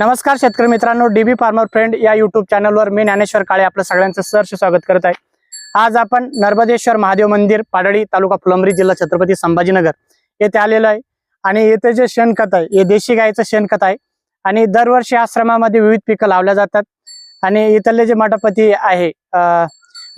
नमस्कार शेतकरी मित्रांनो डीबी फार्मर फ्रेंड या युट्यूब चॅनलवर मी ज्ञानेश्वर काळे आपलं सगळ्यांचं सहर्ष स्वागत करत आहे. आज आपण नर्मदेश्वर महादेव मंदिर पाडळी तालुका फुलंब्री जिल्हा छत्रपती संभाजीनगर येथे आलेलो आहे. आणि येथे जे शेणखत आहे हे देशी गायचं शेणखत आहे. आणि दरवर्षी आश्रमामध्ये विविध पिकं लावल्या जातात. आणि इथले जे मठपती आहे अं,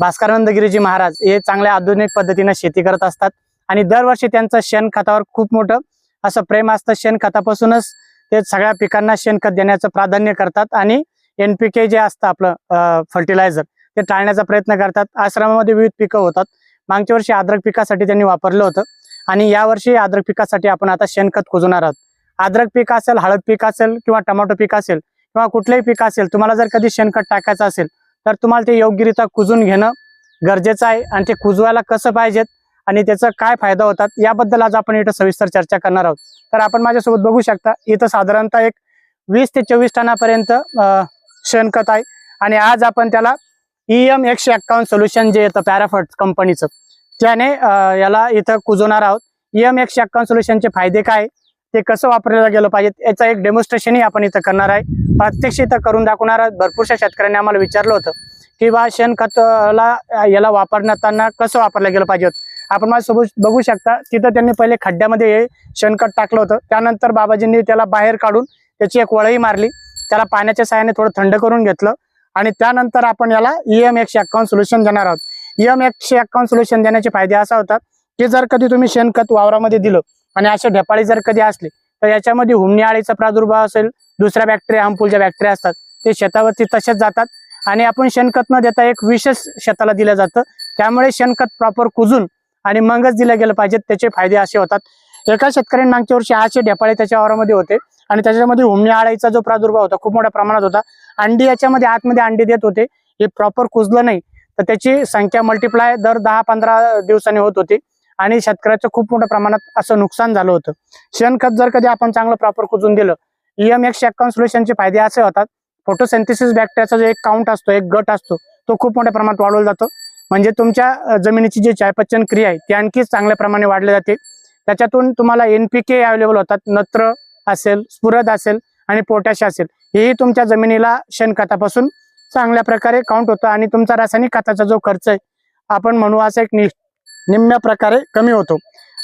भास्करानंदगिरीजी महाराज हे चांगल्या आधुनिक पद्धतीने शेती करत असतात. आणि दरवर्षी त्यांचं शेणखतावर खूप मोठं असं प्रेम असतं. शेणखतापासूनच ते सगळ्या पिकांना शेणखत देण्याचं प्राधान्य करतात आणि एनपीके जे असतं आपलं फर्टिलायझर ते टाळण्याचा प्रयत्न करतात. आश्रमामध्ये विविध पिकं होतात. मागच्या वर्षी आद्रक पिकासाठी त्यांनी वापरलं होतं. आणि यावर्षी आद्रक पिकासाठी आपण आता शेणखत कुजवणार आहोत. अद्रक पीक असेल हळद पीक असेल किंवा टोमॅटो पीक असेल किंवा कुठलंही पीक असेल तुम्हाला जर कधी शेणखत टाकायचं असेल तर तुम्हाला ते योग्यरित्या कुजून घेणं गरजेचं आहे. आणि ते कुजवायला कसं पाहिजेत? आणि त्याचा काय फायदा होतात याबद्दल आज आपण इथं सविस्तर चर्चा करणार आहोत. तर आपण माझ्यासोबत बघू शकता इथं साधारणतः एक वीस ते चोवीस टनापर्यंत शेणखत आहे. आणि आज आपण त्याला ई एम एकशे एक्कावन्न सोल्युशन जे येतं पॅराफट कंपनीचं त्याने याला इथं कुजवणार आहोत. ईएम एकशे एक्कावन्न सोल्युशनचे फायदे काय ते कसं वापरलं गेलं पाहिजे याचं एक डेमॉन्स्ट्रेशनही आपण इथं करणार आहे. प्रत्यक्ष इथं करून दाखवणार आहोत. भरपूरशा शेतकऱ्यांनी आम्हाला विचारलं होतं की बा शेणखतला याला वापरताना कसं वापरलं गेलं पाहिजे आपण माझ्यासोबत बघू शकता तिथं त्यांनी पहिले खड्ड्यामध्ये हे शेणखत टाकलं होतं. त्यानंतर बाबाजींनी त्याला बाहेर काढून त्याची एक वळई मारली. त्याला पाण्याच्या साहाय्याने थोडं थंड करून घेतलं. आणि त्यानंतर आपण याला ईएम एकशे एक्कावन्न सोल्युशन देणार आहोत. ईएम एकशे एक्कावन्न सोल्युशन देण्याचे फायदे असा होतात की जर कधी तुम्ही शेणखत वावरामध्ये दिलं आणि असे ढेपाळी जर कधी असली तर याच्यामध्ये हुमणी आळीचा प्रादुर्भाव असेल दुसऱ्या बॅक्टेरिया हार्मफुल बॅक्टेरिया असतात ते शेतावरती तसेच जातात. आणि आपण शेणखत न देता एक विशेष शेताला दिलं जातं. त्यामुळे शेणखत प्रॉपर कुजून आणि मगच दिलं गेलं पाहिजे त्याचे फायदे असे होतात. एका शेतकऱ्यांनी मागच्या वर्षी आठशे ढेपाळे त्याच्या वावरामध्ये होते आणि त्याच्यामध्ये हुमणी आळाईचा जो प्रादुर्भाव होता खूप मोठ्या प्रमाणात होता. अंडी याच्यामध्ये आतमध्ये अंडी देत होते. हे प्रॉपर कुजलं नाही. तर त्याची संख्या मल्टिप्लाय दर दहा पंधरा दिवसांनी होत होती आणि शेतकऱ्याचं खूप मोठ्या प्रमाणात असं नुकसान झालं होतं. शेणखत जर कधी आपण चांगलं प्रॉपर कुजून दिलं ईएम एक्स एक्कावन्न सोल्युशनचे फायदे असे होतात. फोटोसेंथिसिस बॅक्टेरियाचा जो एक काउंट असतो एक गट असतो तो खूप मोठ्या प्रमाणात वाढवला जातो. म्हणजे तुमच्या जमिनीची जी चायपचन क्रिया आहे ती आणखी चांगल्या प्रमाणे वाढली जाते. त्याच्यातून तुम्हाला एन पी के अवेलेबल होतात. नत्र असेल स्फुरद असेल आणि पोटॅश असेल. हेही तुमच्या जमिनीला शेणखतापासून चांगल्या प्रकारे काउंट होतं आणि तुमचा रासायनिक खताचा जो खर्च आहे आपण म्हणू असं एक नि निम्म्या प्रकारे कमी होतो.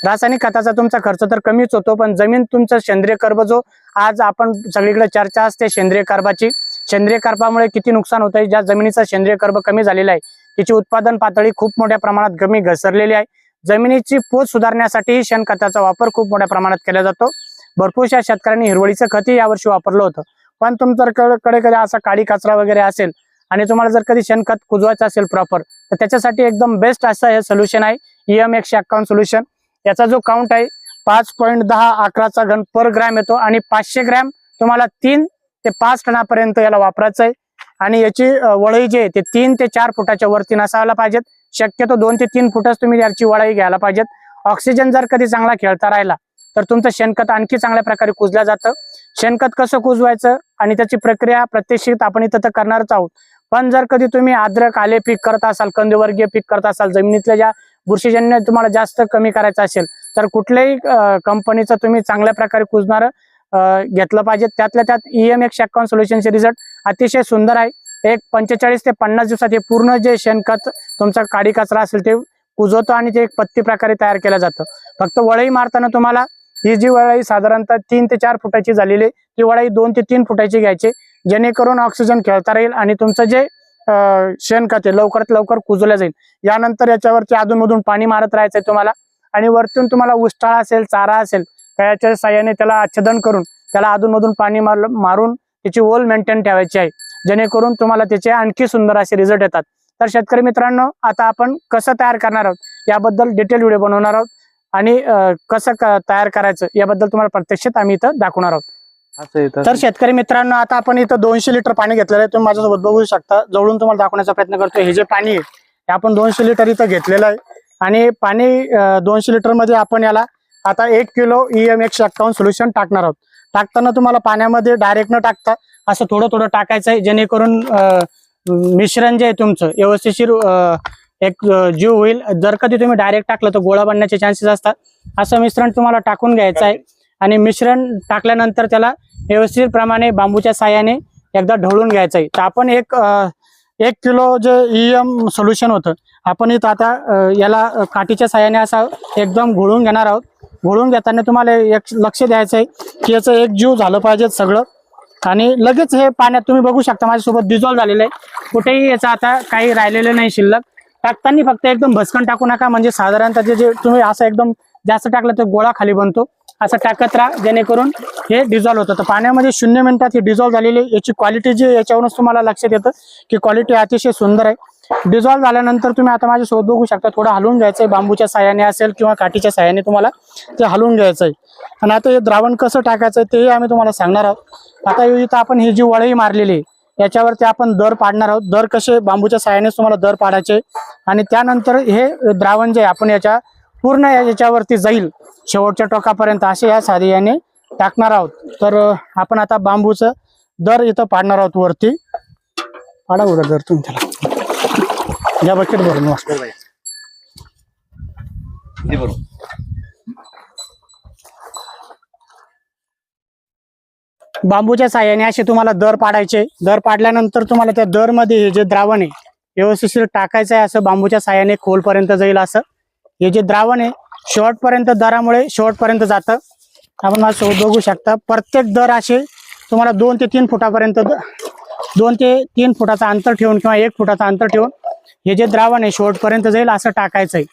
रासायनिक खताचा तुमचा खर्च तर कमीच होतो पण जमीन तुमचा सेंद्रिय कर्ब जो आज आपण सगळीकडे चर्चा असते सेंद्रिय कर्बाची सेंद्रिय कर्पामुळे किती नुकसान होत आहे ज्या जमिनीचा सेंद्रिय कर्प कमी झालेला आहे तिची उत्पादन पातळी खूप मोठ्या प्रमाणात कमी घसरलेली आहे. जमिनीची पोत सुधारण्यासाठी शेणखताचा वापर खूप मोठ्या प्रमाणात केला जातो. भरपूरशा शेतकऱ्यांनी हिरवळीचं खतही यावर्षी वापरलं होतं. पण तुमच्याकडे कधी असा काळी कचरा वगैरे असेल आणि तुम्हाला जर कधी शेणखत कुजवायचं असेल प्रॉपर तर त्याच्यासाठी एकदम बेस्ट असं हे सोल्युशन आहे. ईएम एकशे एक्कावन्न सोल्युशन याचा जो काउंट आहे पाच पॉईंट दहा अकराचा घन पर ग्रॅम येतो आणि पाचशे ग्रॅम तुम्हाला तीन ते पाच टनापर्यंत याला वापरायचं आहे. आणि याची वळई जी आहे ते तीन ते चार फुटाच्या वरती नसायला पाहिजेत. शक्यतो दोन ते तीन फुटच तुम्ही याची वळई घ्यायला पाहिजेत. ऑक्सिजन जर कधी चांगला खेळता राहिला तर तुमचं शेणखत आणखी चांगल्या प्रकारे कुजलं जातं. शेणखत कसं कुजवायचं आणि त्याची प्रक्रिया प्रत्यक्षित आपण इथं तर करणारच आहोत. पण जर कधी तुम्ही आद्रक आले पीक करत असाल कंदवर्गीय पीक करत असाल जमिनीतल्या ज्या बुरशीजन्य तुम्हाला जास्त कमी करायचं असेल तर कुठल्याही कंपनीचं तुम्ही चांगल्या प्रकारे कुजणारं. घेतलं पाहिजे. त्यातल्या त्यात E ईएम एकशे एक्कावन्न सोल्युशनचे रिझल्ट अतिशय सुंदर आहे. एक पंचेचाळीस ते पन्नास दिवसात हे पूर्ण जे शेणखत तुमचा काडी कचरा असेल ते कुजवतो आणि ते एक पत्ती प्रकारे तयार केलं जातं. फक्त वळई मारताना तुम्हाला ही जी वळई साधारणतः तीन ते चार फुटाची झालेली आहे, ती वळई दोन ते तीन फुटाची घ्यायची. जेणेकरून ऑक्सिजन खेळता राहील आणि तुमचं जे शेणखत आहे लवकरात लवकर कुजवलं जाईल. यानंतर याच्यावरती अधूनमधून पाणी मारत राहायचंय तुम्हाला. आणि वरतून तुम्हाला उष्टाळा असेल चारा असेल त्याच्या साह्याने त्याला आच्छादन करून त्याला अधूनमधून पाणी मारलं मारून त्याची ओल मेंटेन ठेवायची आहे. जेणेकरून तुम्हाला त्याचे आणखी सुंदर असे रिझल्ट येतात. तर शेतकरी मित्रांनो आता आपण कसं तयार करणार आहोत याबद्दल डिटेल व्हिडिओ बनवणार आहोत. आणि कसं तयार करायचं याबद्दल तुम्हाला प्रत्यक्षात आम्ही इथं दाखवणार आहोत. तर. शेतकरी मित्रांनो आता आपण इथं दोनशे लिटर पाणी घेतलेलं आहे. तुम्ही माझ्यासोबत बघू शकता. जवळून तुम्हाला दाखवण्याचा प्रयत्न करतोय. हे जे पाणी आहे हे आपण दोनशे लिटर इथं घेतलेलं आहे. आणि पाणी दोनशे लिटरमध्ये आपण याला आता एक किलो E ईएम एकशे एक्कावन्न सोल्युशन टाकणार आहोत. टाकताना तुम्हाला पाण्यामध्ये डायरेक्ट न टाकता असं थोडं थोडं टाकायचं आहे जेणेकरून मिश्रण जे आहे तुमचं व्यवस्थिशीर एक जीव होईल. जर कधी तुम्ही डायरेक्ट टाकलं तर गोळा बनण्याचे चान्सेस असतात. असं मिश्रण तुम्हाला टाकून घ्यायचं आहे. आणि मिश्रण टाकल्यानंतर त्याला व्यवस्थित प्रमाणे बांबूच्या साह्याने एकदा ढवळून घ्यायचं आहे. तर आपण एक एक किलो जे ईएम सोल्युशन होतं आपण इथं आता याला काठीच्या साह्याने असा एकदम घोळून घेणार आहोत. वळून घेताना तुम्हाला एक लक्ष द्यायचं आहे की याचं एक जीव झालं पाहिजे सगळं. आणि लगेच हे पाण्यात तुम्ही बघू शकता माझ्यासोबत डिझॉल्व झालेलं आहे. कुठेही याचं आता काही राहिलेलं नाही शिल्लक. टाकताना फक्त एकदम भस्कन टाकू नका. म्हणजे साधारणतः जे जे तुम्ही असं एकदम जास्त टाकलं तर गोळा खाली बनतो. असं टाकत राहा जेणेकरून हे डिझॉल्व होतं. तर पाण्यामध्ये शून्य मिनिटात ही डिझॉल्व झालेली याची क्वालिटी जी याच्यावरूनच तुम्हाला लक्षात येतं की क्वालिटी अतिशय सुंदर आहे. डिझॉल्व झाल्यानंतर तुम्ही आता माझ्यासोबत बघू शकता थोडं हलवून घ्यायचं आहे बांबूच्या साह्याने असेल किंवा काठीच्या साह्याने तुम्हाला ते हलवून घ्यायचं आहे आणि आता हे द्रावण कसं टाकायचं आहे तेही आम्ही तुम्हाला सांगणार आहोत. आता इथं आपण ही जी वळही मारलेली आहे याच्यावरती आपण दर पाडणार आहोत. दर कसे बांबूच्या साह्यानेच तुम्हाला दर पाडायचे. आणि त्यानंतर हे द्रावण जे आहे आपण याच्या पूर्ण याच्यावरती जाईल. शेवटच्या टोकापर्यंत असे या साह्याने टाकणार आहोत. तर आपण आता बांबूचं दर इथं पाडणार आहोत वरती. पाडा उद्या दर तुम्ही त्याला या बकेट भरून बरोबर बांबूच्या साह्याने असे तुम्हाला दर पाडायचे. दर पाडल्यानंतर तुम्हाला त्या दरमध्ये हे जे द्रावण आहे व्यवस्थित टाकायचं आहे असं बांबूच्या साह्याने खोलपर्यंत जाईल असं. हे जे द्रावण आहे शेवटपर्यंत दरामुळे शेवटपर्यंत जातं. आपण मला बघू शकता प्रत्येक दर असे तुम्हाला दोन ते तीन फुटापर्यंत दोन ते तीन फुटाचं अंतर ठेवून किंवा एक फुटाचं अंतर ठेवून हे जे द्रावण आहे शेवटपर्यंत जाईल असं टाकायचं आहे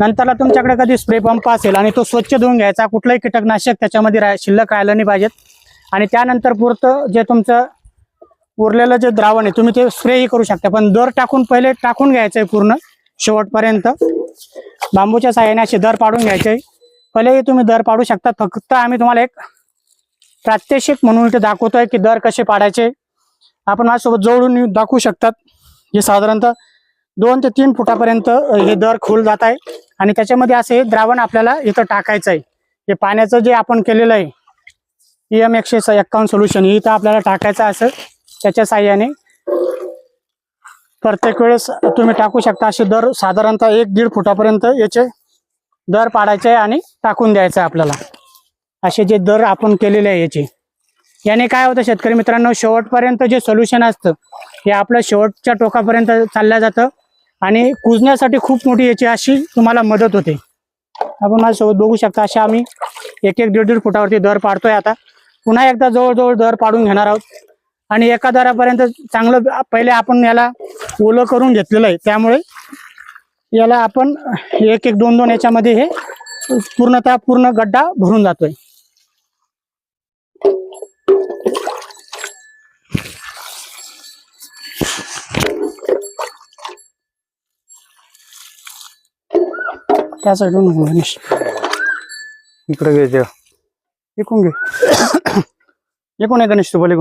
नंतरला तुमच्याकडे कधी स्प्रे पंप असेल आणि तो स्वच्छ धुवून घ्यायचा कुठलंही कीटकनाशक त्याच्यामध्ये राह शिल्लक राहिलं नाही पाहिजेत. आणि त्यानंतर पुरतं जे तुमचं उरलेलं जे द्रावण आहे तुम्ही ते स्प्रेही करू शकता. पण दर टाकून पहिले टाकून घ्यायचं आहे पूर्ण. शेवटपर्यंत. बांबूच्या साह्याने असे दर पाडून घ्यायचे. पहिलेही तुम्ही दर पाडू शकता फक्त आम्ही तुम्हाला एक प्रात्यक्षिक म्हणून इथे दाखवतोय की दर कसे पाडायचे. आपण माझ्यासोबत जोडून दाखवू शकतात. हे साधारणतः दोन ते तीन फुटापर्यंत हे दर खोल जात आहे. आणि त्याच्यामध्ये असे हे द्रावण आपल्याला इथं टाकायचं आहे. हे पाण्याचं जे आपण केलेलं आहे एम एकशे एक्कावन्न सोल्युशन इथं आपल्याला टाकायचं असं त्याच्या साह्याने. प्रत्येक वेळेस तुम्ही टाकू शकता असे दर साधारणतः एक दीड फुटापर्यंत याचे दर पाडायचे आणि टाकून द्यायचं आहे आपल्याला. असे जे दर आपण केलेले आहे याचे. याने काय होतं शेतकरी मित्रांनो शेवटपर्यंत जे सोल्युशन असतं हे आपलं शेवटच्या टोकापर्यंत चाललं जातं आणि कुजण्यासाठी खूप मोठी याची अशी तुम्हाला मदत होते. आपण माझ्यासोबत बघू शकता अशा आम्ही एक एक दीड दीड फुटावरती दर पाडतोय आता. पुन्हा एकदा जवळजवळ दर पाडून घेणार आहोत. आणि एका दरापर्यंत चांगलं पहिले आपण याला ओलं करून घेतलेलं आहे. त्यामुळे याला आपण एक एक दोन दोन याच्यामध्ये हे पूर्णतः पूर्ण गड्डा भरून जातोय. त्या साईडून गणेश इकडे इकून घे. इकून आहे गणेश तू बोल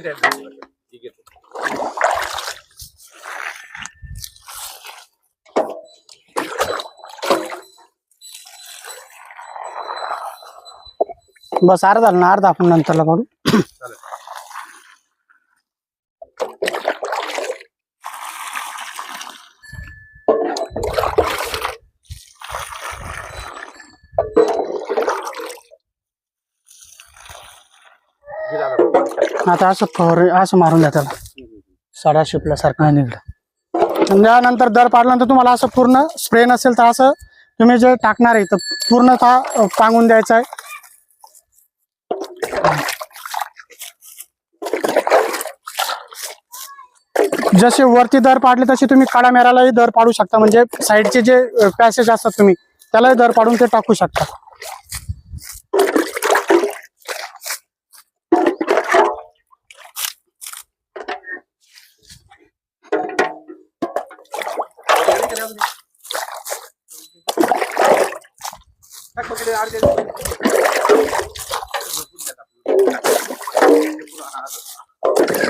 इकून बस अर्धा झालं ना अर्धा आपण नंतरला काढू आता असं फवार असं मारून द्या त्याला. साडा शिपल्यासारखं नाही निघलं त्यानंतर दर पाडल्यानंतर तुम्हाला असं पूर्ण स्प्रे नसेल तर असं तुम्ही जे टाकणार आहे तर पूर्ण अं, पांगून द्यायचं आहे. जसे वरती दर पाडले तसे तुम्ही काळा मेरालाही दर पाडू शकता. म्हणजे साईडचे जे पॅसेज असतात तुम्ही त्यालाही दर पाडून ते टाकू शकता.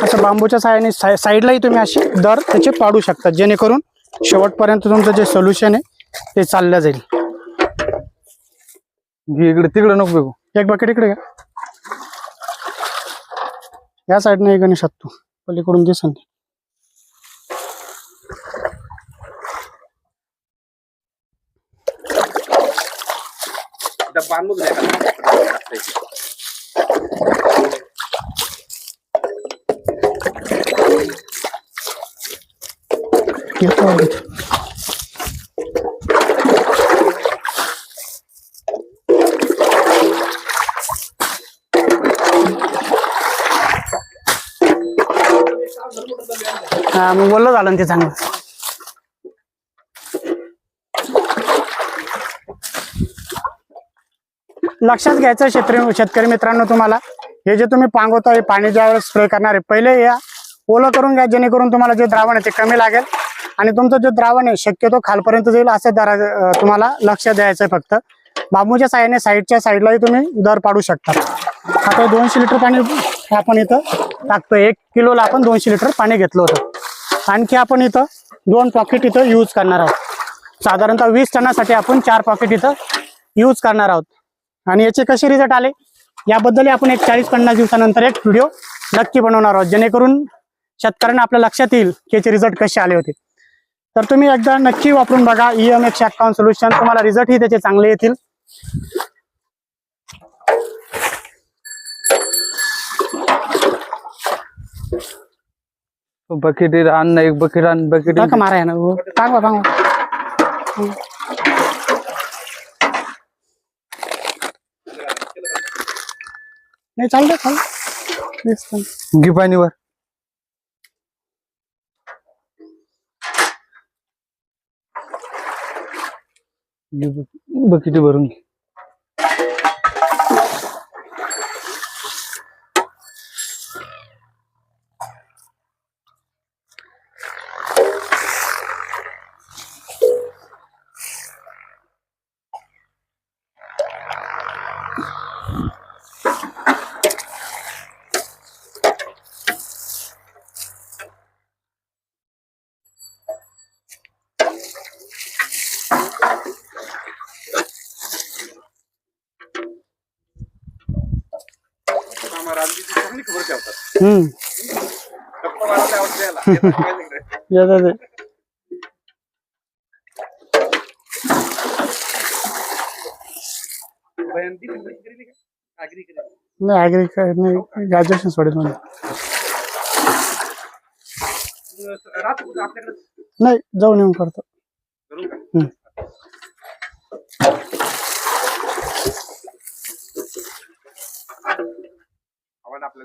असं बांबूच्या साह्याने साई- साईडलाही तुम्ही असे दर त्याचे पाडू शकता जेणेकरून शेवटपर्यंत तुमचं जे सोल्युशन आहे ते चाललं जाईल. इकडे तिकडे नको बघू. एक बकेट इकडे घ्या. या साईडने गणेश तू पलीकडून दिसन डब्बा आणून द्या हा मग बोललं झालं ना ते चांगलं. लक्षात घ्यायचं शेतकरी शेतकरी मित्रांनो तुम्हाला. हे जे तुम्ही पांगवता हे पाणी ज्यावेळेस स्प्रे करणार आहे पहिले या ओलं करून घ्या जेणेकरून तुम्हाला जे द्रावण आहे ते कमी लागेल. आणि तुमचं जे द्रावण आहे शक्यतो खालपर्यंत जाईल असं दरा तुम्हाला लक्ष द्यायचं आहे फक्त. बांबूच्या साह्याने साईडच्या साईडलाही तुम्ही दर पाडू शकता. आता दोनशे लिटर पाणी आपण इथं टाकतोय. एक किलोला आपण दोनशे लिटर पाणी घेतलं होतं. आणखी आपण इथं दोन पॉकेट इथं यूज करणार आहोत. साधारणतः वीस टनासाठी आपण चार पॉकेट इथं यूज करणार आहोत. आणि याचे कसे रिझल्ट आले? याबद्दल आपण एक चाळीस पन्नास दिवसानंतर एक व्हिडिओ नक्की बनवणार आहोत. जेणेकरून शेतकऱ्यांना आपल्या लक्षात येईल की याचे रिझल्ट कसे आले होते. तर तुम्ही एकदा नक्की वापरून बघा. ई एम एकशे अकाउंट सोल्युशन तुम्हाला रिझल्टही त्याचे चांगले येतील. बकेट आण एक बकेट आण बकेट का मारा ना हो. पांगवा नाही चालतं चालतं दिसतं. घे पाणीवर. बकेटी भरून घे. येतात का? आगरी. नाही नाही ग्रॅज्युएशन सोडेल मला नाही जाऊन येऊन करतो आपल्याला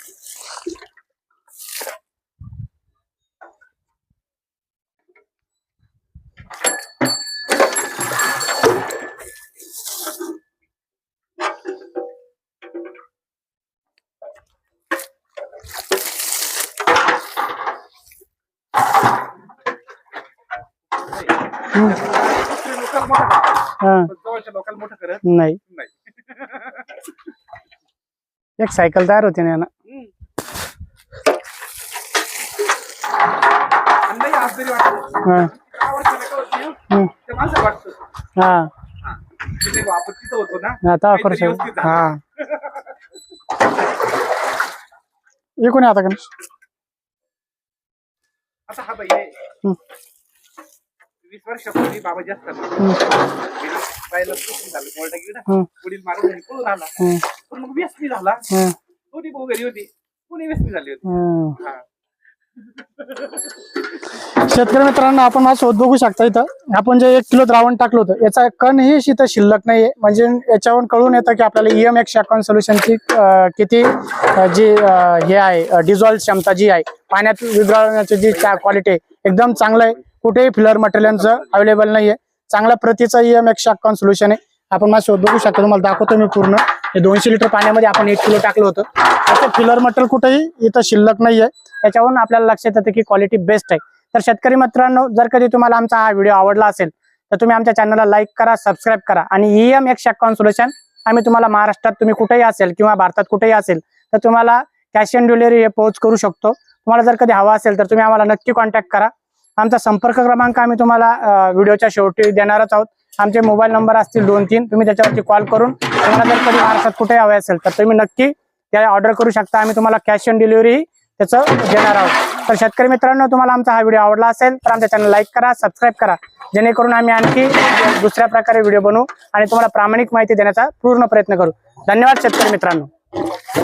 दुसरे लोकल मोठं करतात. हा पण जवळच्या लोकल मोठं करत नाही नाही एक सायकल तयार होते ना यानं. हम्म. आणि नाही आज जरी वाटत हा आवडतं नका होत नाही, हं. हम्म. ते माणसाला वाटतं हा हा. ते नाही बा, आपण तिथं होतो ना आता करू काहीतरी शकतो हा एकूण आता आता हा बाई आहे. हम्म. वीस वर्षापूर्वी बाबा जास्त सुटून झालं. मोरडा गिडा. पुढील मारून पळून आला. पण मग व्यसनी झाला. दोन्ही भाऊ घरी होती. कोणी व्यसनी झाली होती. हा. शेतकरी मित्रांनो आपण माझं शोध बघू शकता इथं. आपण जे एक किलो द्रावण टाकलं होतं याचा कणही इथं शिल्लक नाहीये. म्हणजे याच्यावरून कळून येतं की आपल्याला ईएम एकशे अकाउंट सोल्युशनची किती जी हे आहे डिझॉल्व क्षमता जी आहे पाण्यात विरघळण्याची जी क्वालिटी आहे एकदम चांगलं आहे. कुठेही फिलर मटेरियलचं अवेलेबल नाहीये. चांगल्या प्रतीचं ईएम एक अकाउंट सोल्युशन आहे. आपण माझं शोध बघू शकतो तुम्हाला दाखवतो मी पूर्ण. हे दोनशे लिटर पाण्यामध्ये आपण एक किलो टाकलं होतं. त्याचं फिलर मटेरियल कुठेही इथं शिल्लक नाहीये. त्याच्यावरून आपल्याला लक्षात येतं की क्वालिटी बेस्ट आहे. तर शेतकरी मित्रांनो जर कधी तुम्हाला आमचा हा व्हिडिओ आवडला असेल तर तुम्ही आमच्या चॅनलला लाईक करा सबस्क्राईब करा. आणि E ईएम एकशे अकाउंट सोल्युशन आम्ही तुम्हाला महाराष्ट्रात तुम्ही कुठेही असेल किंवा भारतात कुठेही असेल तर तुम्हाला कॅश ऑन डिलिव्हरी हे पोहोच करू शकतो. तुम्हाला जर कधी हवा असेल तर तुम्ही आम्हाला नक्की कॉन्टॅक्ट करा. आमचा संपर्क क्रमांक आम्ही तुम्हाला व्हिडिओच्या शेवटी देणारच आहोत. आमचे मोबाईल नंबर असतील दोन तीन. तुम्ही त्याच्यावरती कॉल करून तुम्हाला जर कधी महाराष्ट्रात कुठे हवे असेल तर तुम्ही नक्की त्या ऑर्डर करू शकता. आम्ही तुम्हाला कॅश ऑन डिलिव्हरी त्याचं देणार आहोत. तर शेतकरी मित्रांनो तुम्हाला आमचा हा व्हिडिओ आवडला असेल तर आमच्या चॅनल लाईक करा सबस्क्राईब करा. जेणेकरून आम्ही आणखी दुसऱ्या प्रकारे व्हिडिओ बनवू आणि तुम्हाला प्रामाणिक माहिती देण्याचा पूर्ण प्रयत्न करू. धन्यवाद शेतकरी मित्रांनो.